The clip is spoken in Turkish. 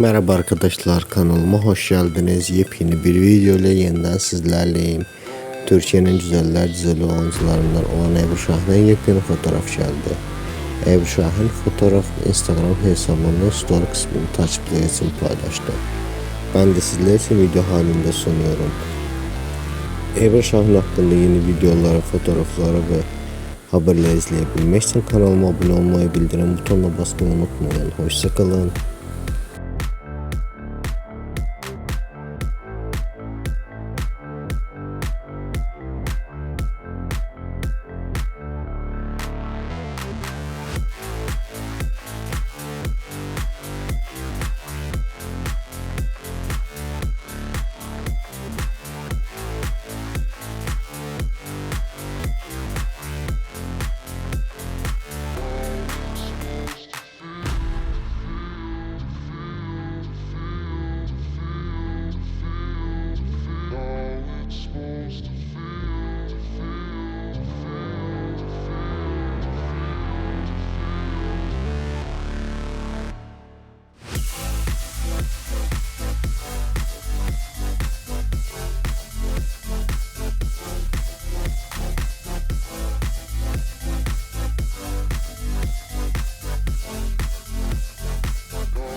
Merhaba arkadaşlar kanalıma hoş geldiniz. Yepyeni bir video ile yeniden sizlerleyim. Türkiye'nin güzeller güzeli oyuncularından olan Ebru Şahin'e yepyeni fotoğraf geldi. Ebru Şahin fotoğraf Instagram hesabının story kısmını takipçiler için paylaştı. Ben de sizler için video halinde sunuyorum. Ebru Şahin hakkında yeni videoları, fotoğrafları ve haberleri izleyebilmek için kanalıma abone olmayı, bildirim butonuna basmayı unutmayın. Hoşçakalın.